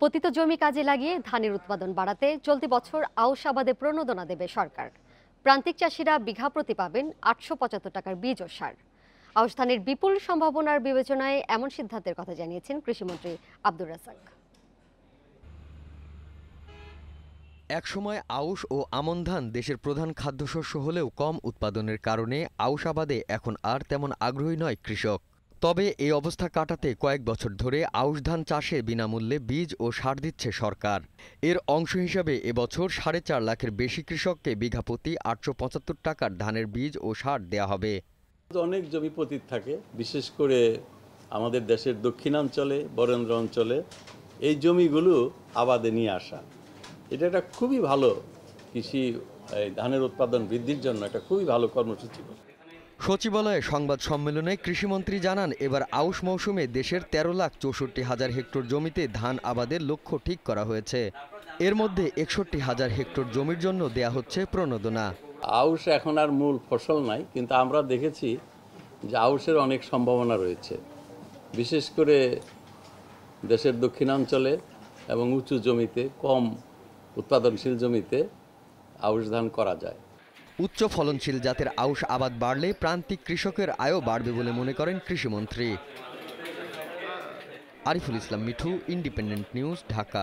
পতিত জমি কাজে লাগিয়ে ধানের উৎপাদন বাড়াতে চলতি বছর আউশ আবাদে প্রণোদনা দেবে সরকার। প্রান্তিক চাষিরা বিঘা প্রতি পাবেন আটশো পঁচাত্তর টাকার বীজ ও সার। আউশ ধানের বিপুল সম্ভাবনার বিবেচনায় এমন সিদ্ধান্তের কথা জানিয়েছেন কৃষিমন্ত্রী আব্দুর রাজাক একসময় আউশ ও আমন ধান দেশের প্রধান খাদ্যশস্য হলেও কম উৎপাদনের কারণে আউশ আবাদে এখন আর তেমন আগ্রহী নয় কৃষক। তবে এই অবস্থা কাটাতে কয়েক বছর ধরে আউশ ধান চাষে বিনামূল্যে বীজ ও সার দিচ্ছে সরকার। এর অংশ হিসাবে এবছর সাড়ে চার লাখের বেশি কৃষককে বিঘা প্রতি আটশো পঁচাত্তর টাকার ধানের বীজ ও সার দেয়া হবে। অনেক জমি পতিত থাকে, বিশেষ করে আমাদের দেশের দক্ষিণাঞ্চলে, বরেন্দ্র অঞ্চলে। এই জমিগুলো আবাদে নিয়ে আসা। এটা একটা খুবই ভালো কৃষি ধানের উৎপাদন বৃদ্ধির জন্য একটা খুবই ভালো কর্মসূচি। সচিবালয়ে সংবাদ সম্মেলনে কৃষিমন্ত্রী জানান, এবার আউশ মৌসুমে দেশের তেরো লাখ চৌষট্টি হাজার হেক্টর জমিতে ধান আবাদের লক্ষ্য ঠিক করা হয়েছে। এর মধ্যে একষট্টি হাজার হেক্টর জমির জন্য দেয়া হচ্ছে প্রণোদনা। আউশ এখন আর মূল ফসল নাই, কিন্তু আমরা দেখেছি যে আউশের অনেক সম্ভাবনা রয়েছে। বিশেষ করে দেশের দক্ষিণাঞ্চলে এবং উঁচু জমিতে, কম উৎপাদনশীল জমিতে আউশ ধান করা যায়। উচ্চ ফলনশীল জাতের আউশ আবাদ বাড়লে প্রান্তিক কৃষকের আয়ও বাড়বে বলে মনে করেন কৃষিমন্ত্রী। Ariful Islam Mithu Independent News Dhaka.